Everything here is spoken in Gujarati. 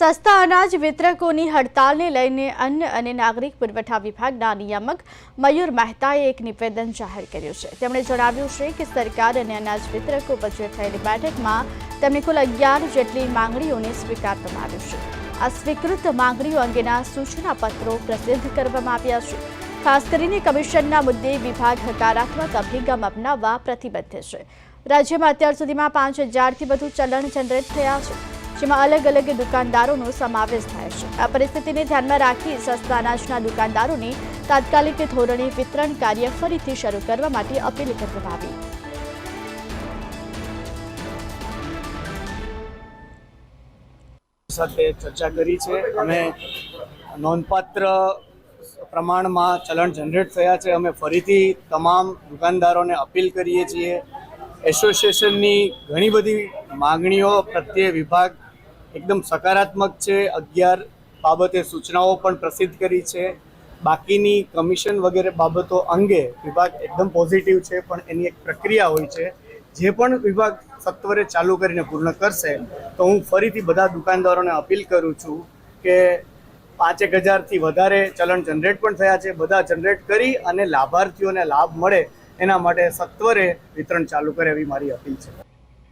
સસ્તા અનાજ વિતરકોની હડતાલને લઈને અન્ન અને નાગરિક પુરવઠા વિભાગના નિયામક મયુર મહેતાએ એક નિવેદન જાહેર કર્યું છે. તેમણે જણાવ્યું છે કે સરકાર અને અનાજ વિતરકો વચ્ચે થયેલી બેઠકમાં તેમણે કુલ અગિયાર જેટલી માંગણીઓને સ્વીકારવામાં આવ્યું છે. આ સ્વીકૃત માંગણીઓ અંગેના સૂચનાપત્રો પ્રસિદ્ધ કરવામાં આવ્યા છે. ખાસ કરીને કમિશનના મુદ્દે વિભાગ હકારાત્મક અભિગમ અપનાવવા પ્રતિબદ્ધ છે. રાજ્યમાં અત્યાર સુધીમાં પાંચ હજારથી વધુ ચલણ જનરેટ થયા છે. જેમાં અલગ અલગ દુકાનદારોનો સમાવેશ થાય છે. આ પરિસ્થિતિને ધ્યાનમાં રાખી સસ્તા અનાજના દુકાનદારોને તાત્કાલિક ધોરણે વિતરણ કાર્ય ફરીથી શરૂ કરવા માટે અપીલ કરવામાં આવી. સાથે ચર્ચા કરી છે અને નોંધપાત્ર પ્રમાણમાં ચલણ જનરેટ થયા છે. અમે ફરીથી તમામ દુકાનદારોને અપીલ કરીએ છીએ. એસોસિએશનની ઘણી બધી માંગણીઓ પ્રત્યે વિભાગ એકદમ સકારાત્મક છે. અગિયાર બાબતે સૂચનાઓ પણ પ્રસિદ્ધ કરી છે. બાકીની કમિશન વગેરે બાબતો અંગે વિભાગ એકદમ પોઝિટિવ છે, પણ એની એક પ્રક્રિયા હોય છે. જે પણ વિભાગ સત્વરે ચાલુ કરીને પૂર્ણ કરશે, તો હું ફરીથી બધા દુકાનદારોને અપીલ કરું છું કે પાંચેક હજારથી વધારે ચલણ જનરેટ પણ થયા છે. બધા જનરેટ કરી અને લાભાર્થીઓને લાભ મળે, એના માટે સત્વરે વિતરણ ચાલુ કરે એવી મારી અપીલ છે.